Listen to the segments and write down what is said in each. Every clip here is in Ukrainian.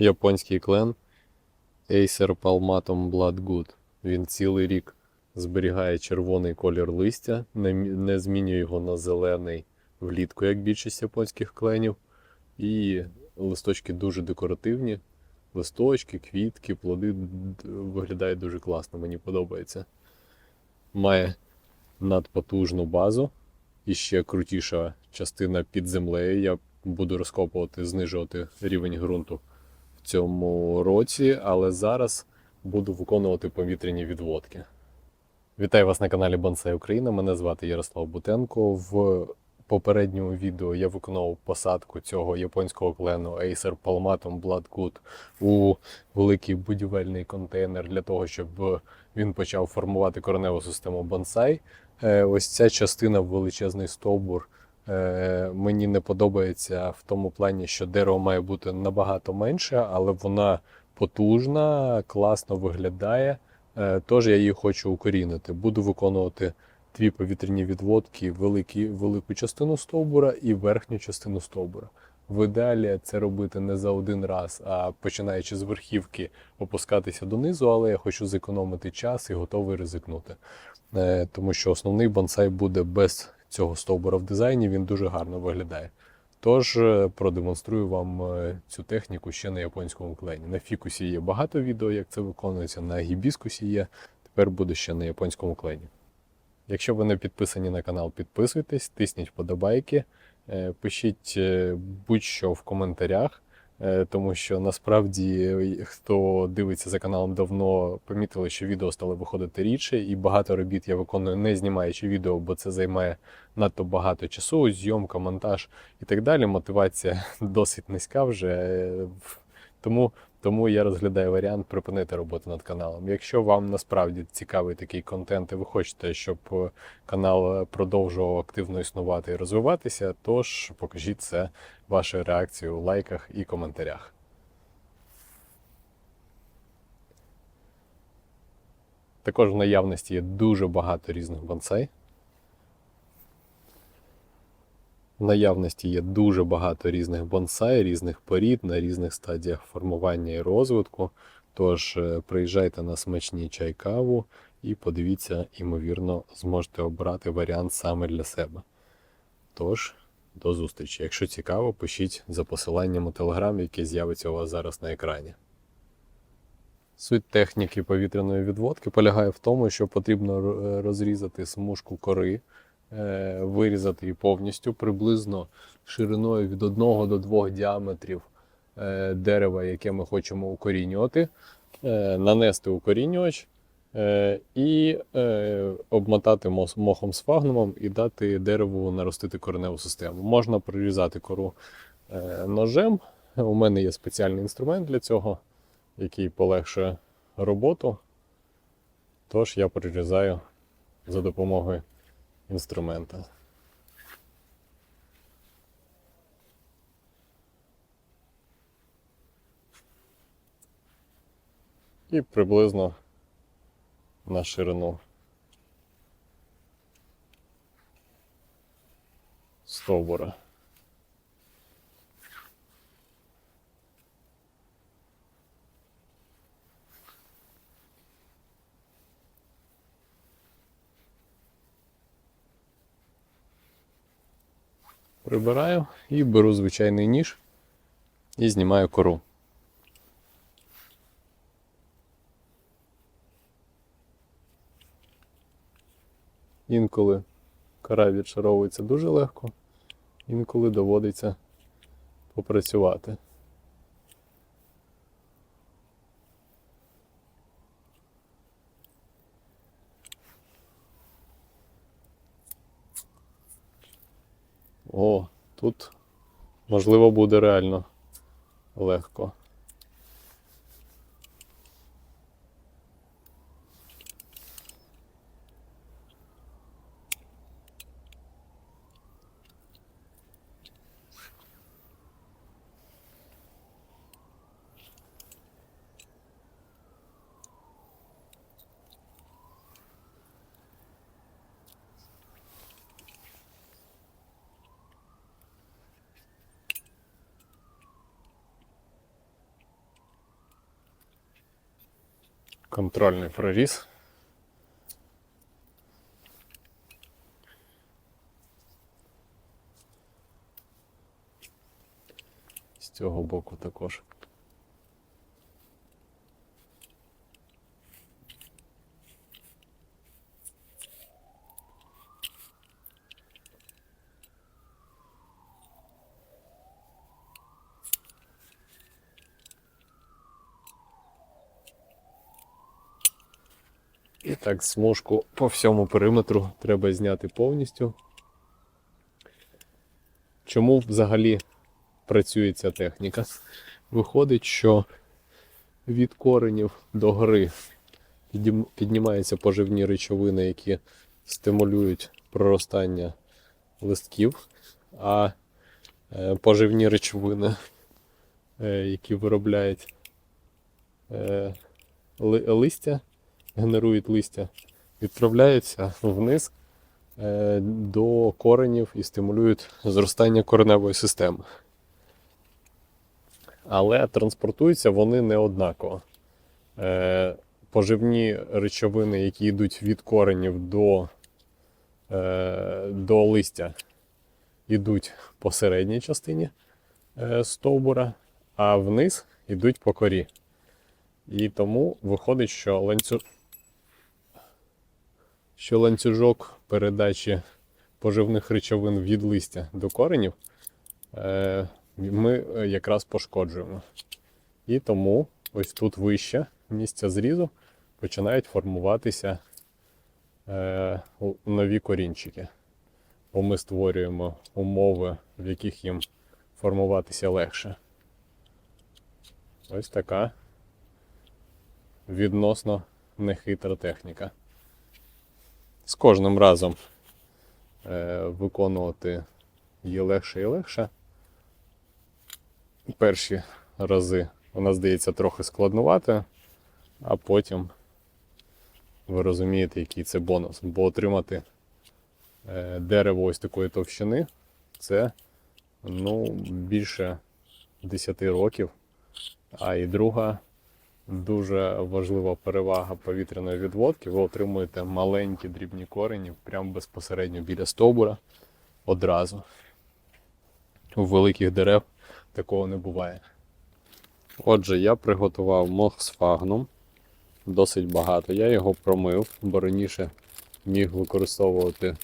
японський клен Acer Palmatum Bloodgood. Він цілий рік зберігає червоний колір листя, не, не змінює його на зелений влітку, як більшість японських кленів. І листочки дуже декоративні. Листочки, квітки, плоди виглядають дуже класно, мені подобається. Має надпотужну базу. І ще крутіша частина під землею. Я буду розкопувати, знижувати рівень ґрунту в цьому році, але зараз буду виконувати повітряні відводки. Вітаю вас на каналі Бонсай Україна. Мене звати Ярослав Бутенко. В попередньому відео я виконав посадку цього японського клену Acer Palmatum Bloodgood у великий будівельний контейнер для того, щоб він почав формувати кореневу систему бонсай. Е, Ось ця частина величезний стовбур. Е, Мені не подобається в тому плані, що дерево має бути набагато менше, але вона потужна, класно виглядає. Е, Тож я її хочу укорінити. Буду виконувати дві повітряні відводки, великі, велику частину стовбура і верхню частину стовбура. В ідеалі це робити не за один раз, а починаючи з верхівки опускатися донизу, але я хочу зекономити час і готовий ризикнути. Е, Тому що основний бонсай буде без цього стовбура в дизайні, він дуже гарно виглядає. Тож е, продемонструю вам е, цю техніку ще на японському клені. На фікусі є багато відео, як це виконується, на гібіскусі є. Тепер буде ще на японському клені. Якщо ви не підписані на канал, підписуйтесь, тисніть вподобайки, е, пишіть будь-що в коментарях, тому що насправді е, хто дивиться за каналом давно, помітили, що відео стало виходити рідше, і багато робіт я виконую не знімаючи відео, бо це займає надто багато часу, зйомка, монтаж і так далі. Мотивація досить низька вже. е, Тому, тому я розглядаю варіант припинити роботу над каналом. Якщо вам насправді цікавий такий контент, і ви хочете, щоб е, канал е, продовжував активно існувати і розвиватися, тож покажіть це вашою реакцією у лайках і коментарях. Також в наявності є дуже багато різних бонсай. В наявності є дуже багато різних бонсай, різних порід на різних стадіях формування і розвитку. Тож е, приїжджайте на смачні чай каву і подивіться, ймовірно, зможете обрати варіант саме для себе. Тож, до зустрічі. Якщо цікаво, пишіть за посиланням у Telegram, яке з'явиться у вас зараз на екрані. Суть техніки повітряної відводки полягає в тому, що потрібно розрізати смужку кори, е, вирізати її повністю приблизно шириною від 1 до 2 діаметрів е, дерева, яке ми хочемо укорінювати, е, нанести укорінювач е, і е, обмотати мохом з фагнумом і дати дереву наростити кореневу систему. Можна прорізати кору е, ножем. У мене є спеціальний інструмент для цього, який полегшує роботу. Тож я прирізаю за допомогою інструмента. І приблизно на ширину стовбура. Прибираю і беру звичайний ніж і знімаю кору. Інколи кора відшаровується дуже легко, інколи доводиться попрацювати. О, тут можливо буде реально легко. Контрольний проріз. З цього боку також. Так, смужку по всьому периметру треба зняти повністю. Чому взагалі працює ця техніка? Виходить, що від коренів до гори піднімаються поживні речовини, які стимулюють проростання листків, а е, поживні речовини, е, які виробляють е, листя, генерують листя, відправляються вниз е, до коренів і стимулюють зростання кореневої системи. Але транспортуються вони не однаково. Е, Поживні речовини, які йдуть від коренів до, е, до листя, йдуть по середній частині стовбура, а вниз йдуть по корі. І тому виходить, що ланцюг, що ланцюжок передачі поживних речовин від листя до коренів е, ми е, якраз пошкоджуємо. І тому ось тут вище місця зрізу починають формуватися е, нові корінчики. Бо ми створюємо умови, в яких їм формуватися легше. Ось така відносно нехитра техніка. З кожним разом е, виконувати її легше і легше. Перші рази вона здається трохи складнувати, а потім ви розумієте, який це бонус. Бо отримати е, дерево ось такої товщини це ну, більше 10 років. А і друга дуже важлива перевага повітряної відводки. Ви отримуєте маленькі дрібні корені прямо безпосередньо біля стовбура одразу. У великих дерев такого не буває. Отже, я приготував мох з фагном досить багато. Я його промив, бо раніше міг використовувати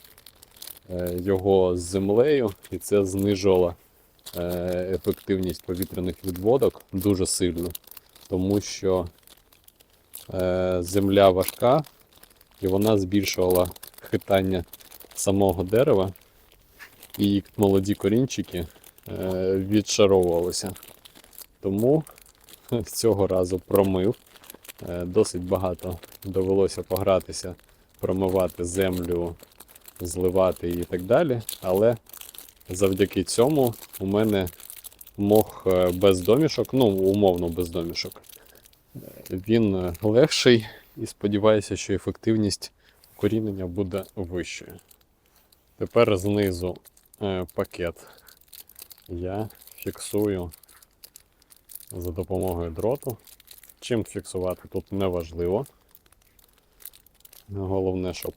е, його з землею, і це знижувало е, ефективність повітряних відводок дуже сильно, тому що е, земля важка і вона збільшувала хитання самого дерева, і молоді корінчики е, відшаровувалися. Тому цього разу промив. Е, Досить багато довелося погратися, промивати землю, зливати і так далі. Але завдяки цьому у мене мох е, без домішок, ну, умовно без домішок. Він е, легший і сподіваюся, що ефективність корінення буде вищою. Тепер знизу е, пакет я фіксую за допомогою дроту. Чим фіксувати тут неважливо. Головне, щоб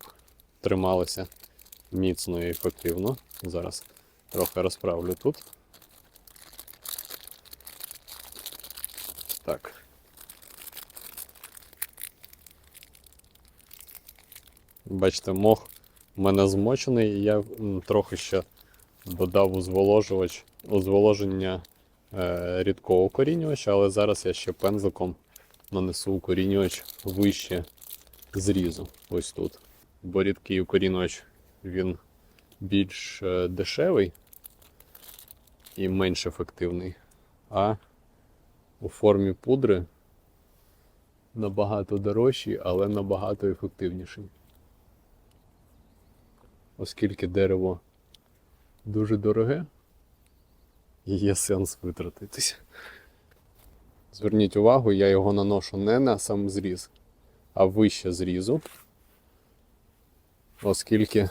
трималося міцно і ефективно. Зараз трохи розправлю тут. Так. Бачите, мох в мене змочений, і я трохи ще додав узволожувач, узволоження е, рідкого укорінювача, але зараз я ще пензликом нанесу укорінювач вище зрізу. Ось тут. Бо рідкий укорінювач він більш е, дешевий і менш ефективний. А у формі пудри набагато дорожчий, але набагато ефективніший. Оскільки дерево дуже дороге, є сенс витратитися. Зверніть увагу, я його наношу не на сам зріз, а вище зрізу, оскільки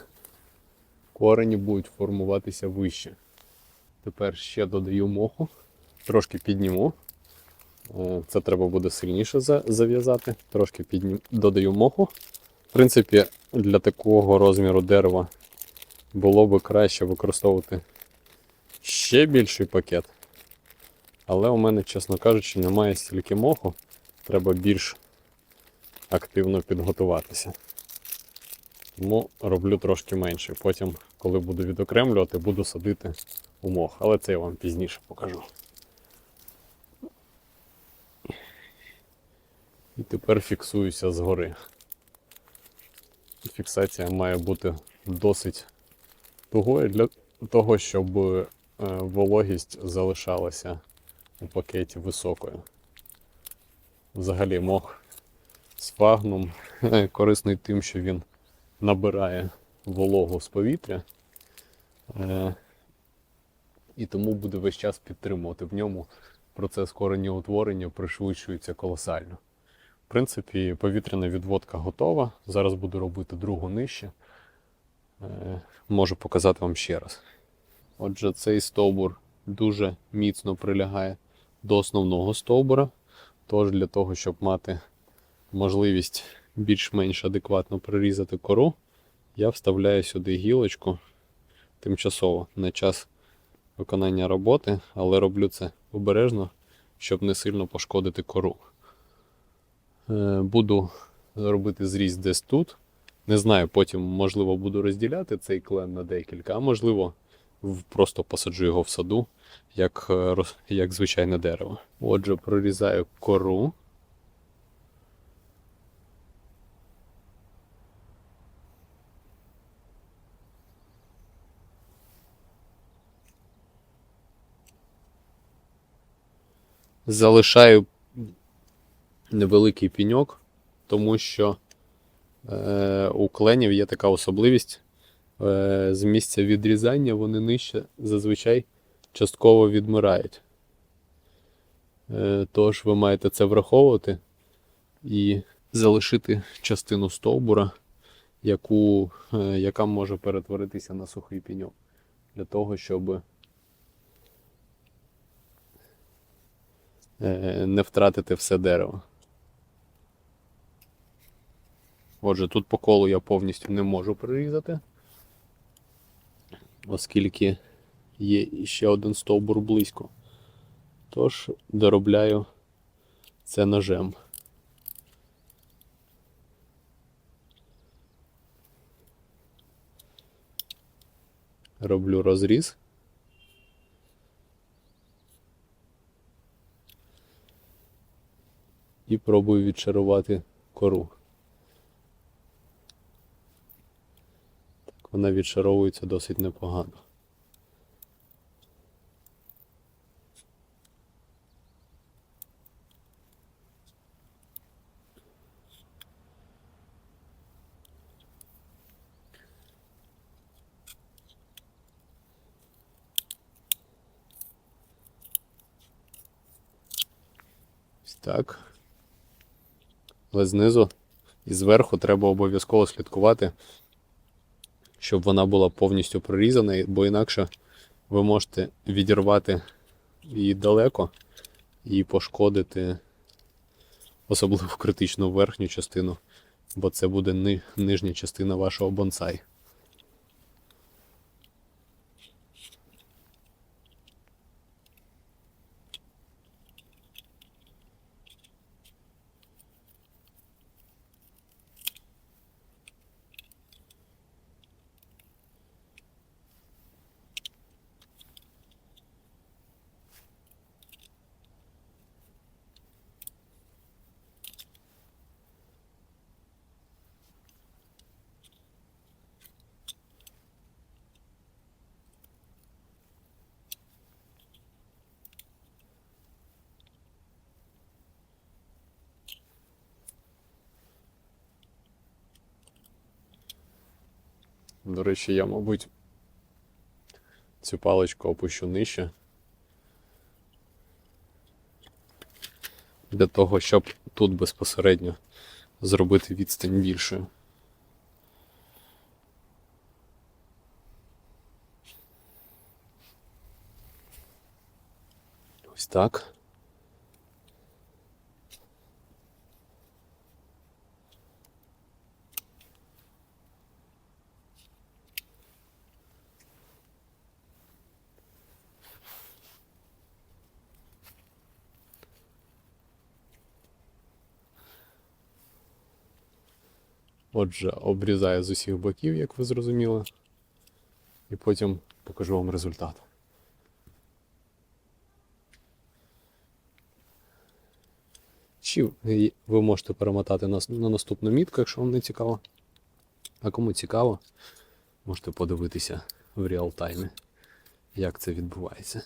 корені будуть формуватися вище. Тепер ще додаю моху, трошки підніму Е, Це треба буде сильніше зав'язати. Трошки піднім... додаю моху. В принципі, для такого розміру дерева було би краще використовувати ще більший пакет. Але у мене, чесно кажучи, немає стільки моху. Треба більш активно підготуватися. Тому роблю трошки менше. Потім, коли буду відокремлювати, буду садити у мох. Але це я вам пізніше покажу. І тепер фіксуюся згори. Фіксація має бути досить тугою для того, щоб е, вологість залишалася у пакеті високою. Взагалі мох сфагнум корисний тим, що він набирає вологу з повітря. Е, І тому буде весь час підтримувати в ньому процес коренеутворення пришвидшується колосально. В принципі, повітряна відводка готова. Зараз буду робити другу нижче. Е, Можу показати вам ще раз. Отже, цей стовбур дуже міцно прилягає до основного стовбура. Тож для того, щоб мати можливість більш-менш адекватно прирізати кору, я вставляю сюди гілочку тимчасово на час виконання роботи, але роблю це обережно, щоб не сильно пошкодити кору. Е, Буду робити зріз десь тут. Не знаю, потім, можливо, буду розділяти цей клен на декілька, а можливо, просто посаджу його в саду, як, е, як звичайне дерево. Отже, прорізаю кору. Залишаю невеликий піньок, тому що е, у кленів є така особливість. Е, з місця відрізання вони нижче зазвичай частково відмирають. Е, тож ви маєте це враховувати і залишити частину стовбура, яку, е, яка може перетворитися на сухий піньок. Для того, щоб е, не втратити все дерево. Отже, тут по колу я повністю не можу прирізати, оскільки є ще один стовбур близько. Тож доробляю це ножем. Роблю розріз. І пробую відчарувати кору. Вона відшаровується досить непогано. Так. Але знизу і зверху треба обов'язково слідкувати, щоб вона була повністю прорізана, бо інакше ви можете відірвати її далеко і пошкодити особливо критичну верхню частину, бо це буде ни- нижня частина вашого бонсай. До речі, я, мабуть, цю паличку опущу нижче. Для того, щоб тут безпосередньо зробити відстань більшою. Ось так. Отже, обрізаю з усіх боків, як ви зрозуміли. І потім покажу вам результат. Чи ви можете перемотати на, на наступну мітку, якщо вам не цікаво. А кому цікаво, можете подивитися в реал-таймі, як це відбувається.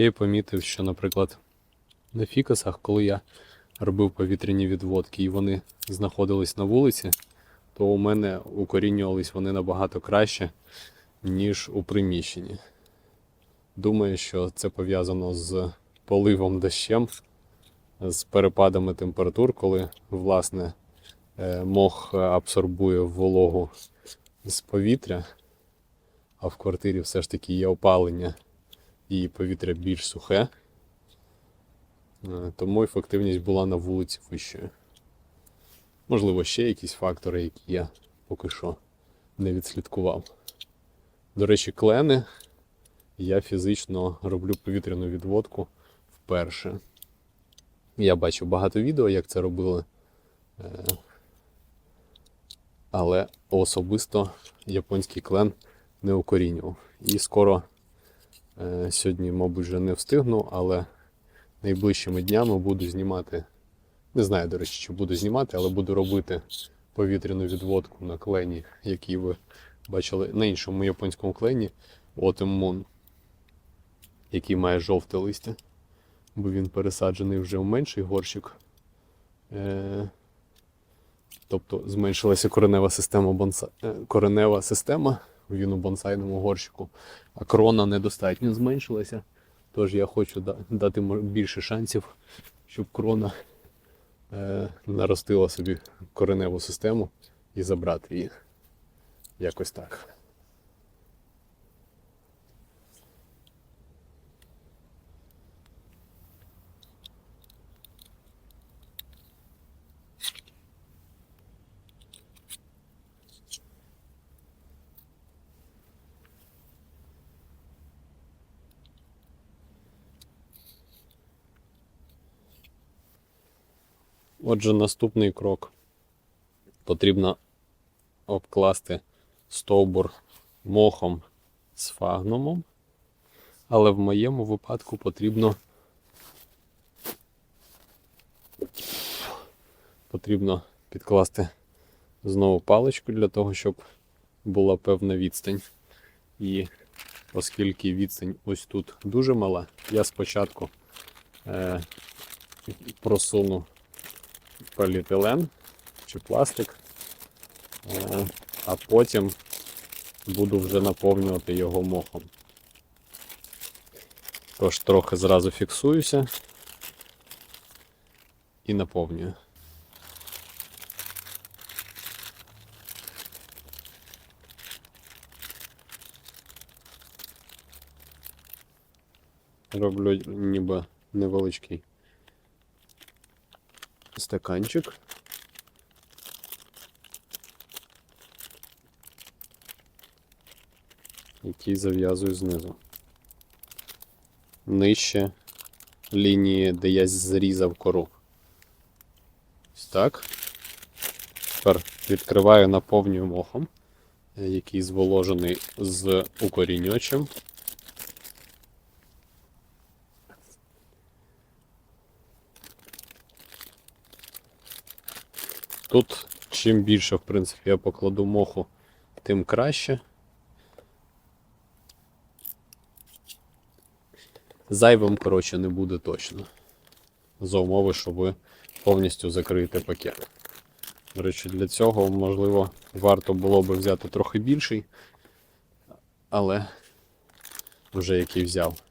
Ще я помітив, що, наприклад, на фікусах, коли я робив повітряні відводки і вони знаходились на вулиці, то у мене укорінювались вони набагато краще, ніж у приміщенні. Думаю, що це пов'язано з поливом дощем, з перепадами температур, коли власне е, мох абсорбує вологу з повітря, а в квартирі все ж таки є опалення і повітря більш сухе, Е, тому ефективність була на вулиці вищою. Можливо, ще якісь фактори, які я поки що не відслідкував. До речі, клени я фізично роблю повітряну відводку вперше. Я бачив багато відео, як це робили. Е, Але особисто японський клен не укорінював. І скоро Сьогодні, мабуть, вже не встигну, але найближчими днями буду знімати. Не знаю, до речі, чи буду знімати, але буду робити повітряну відводку на клені, який ви бачили на іншому японському клені Autumn Moon, який має жовте листя, бо він пересаджений вже в менший горщик. Е, Тобто зменшилася коренева система бонса... е, коренева система він у бонсайному горщику, а крона недостатньо зменшилася. Тож я хочу дати більше шансів, щоб крона е, наростила собі кореневу систему і забрати її. Якось так. Отже, наступний крок. Потрібно обкласти стовбур мохом з фагнумом, але в моєму випадку потрібно потрібно підкласти знову паличку для того, щоб була певна відстань. І оскільки відстань ось тут дуже мала, я спочатку е, просуну поліетилен чи пластик, Е, а потім буду вже наповнювати його мохом. Тож трохи зразу фіксуюся і наповнюю. Роблю ніби невеличкий стаканчик. Який зав'язую знизу. Нижче лінії, де я зрізав кору. Ось так. Тепер відкриваю, наповнюю мохом, який зволожений з укорінювачем. Тут чим більше, в принципі, я покладу моху, тим краще. Зайвим, коротше, не буде точно. За умови, що ви повністю закриєте пакет. До речі, для цього, можливо, варто було би взяти трохи більший, але вже який взяв.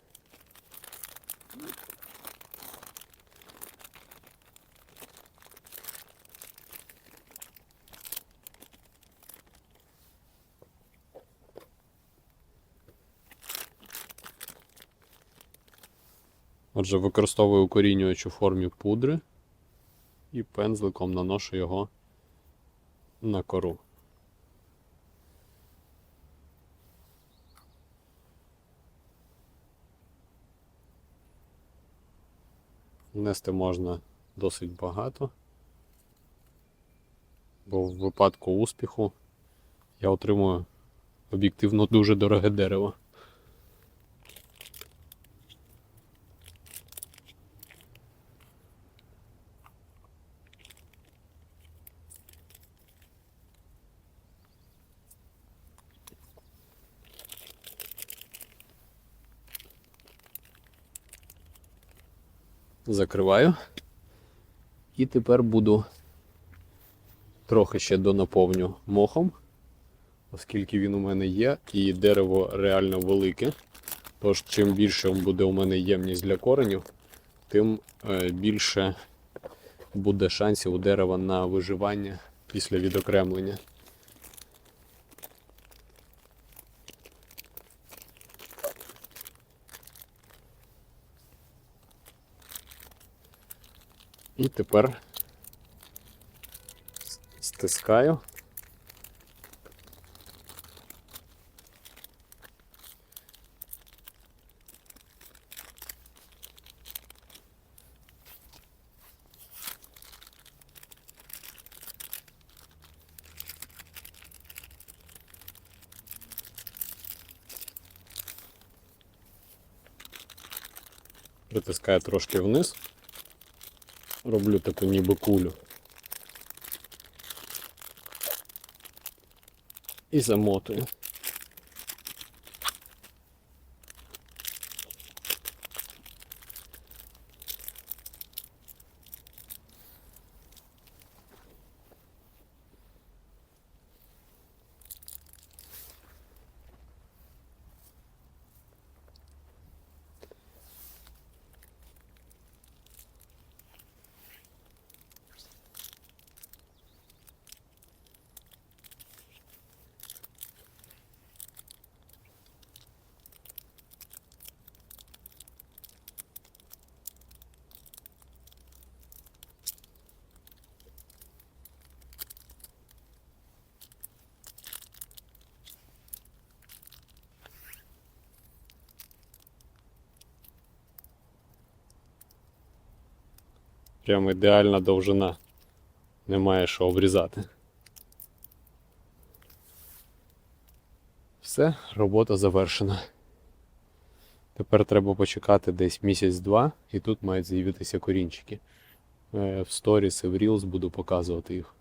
Отже, використовую укорінювач у формі пудри і пензликом наношу його на кору. Нести можна досить багато, бо в випадку успіху я отримую об'єктивно дуже дороге дерево. Закриваю. І тепер буду трохи ще донаповню мохом, оскільки він у мене є, і дерево реально велике. Тож, чим більше буде у мене ємність для коренів, тим е, більше буде шансів у дерева на виживання після відокремлення. І тепер стискаю. Притискаю трошки вниз. Роблю таку ніби кулю. І замотую. Прям ідеальна довжина. Немає що обрізати. Все, робота завершена. Тепер треба почекати десь місяць-два, і тут мають з'явитися корінчики. Е, В сторіс і в Reels буду показувати їх.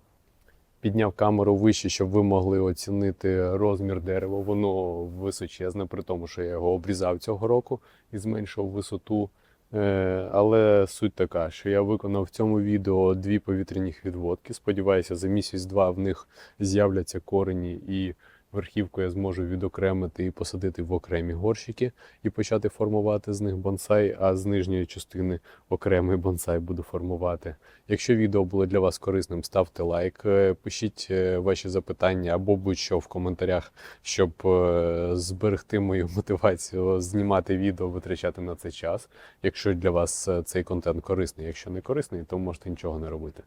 Підняв камеру вище, щоб ви могли оцінити розмір дерева. Воно височезне, при тому, що я його обрізав цього року і зменшив висоту. Е, Але суть така, що я виконав в цьому відео дві повітряні відводки. Сподіваюся, за місяць-два в них з'являться корені і верхівку я зможу відокремити і посадити в окремі горщики і почати формувати з них бонсай, а з нижньої частини окремий бонсай буду формувати. Якщо відео було для вас корисним, ставте лайк, е, пишіть е, ваші запитання або будь-що в коментарях, щоб е, зберегти мою мотивацію знімати відео, витрачати на це час. Якщо для вас цей контент корисний, якщо не корисний, то можете нічого не робити.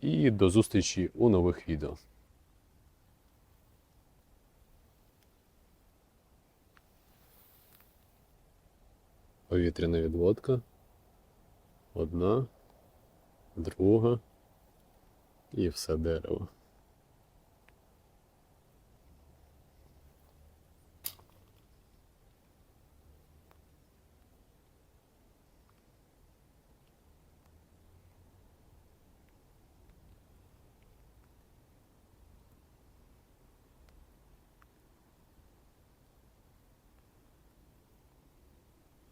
І до зустрічі у нових відео. Повітряна відводка. Одна, друга і все дерево.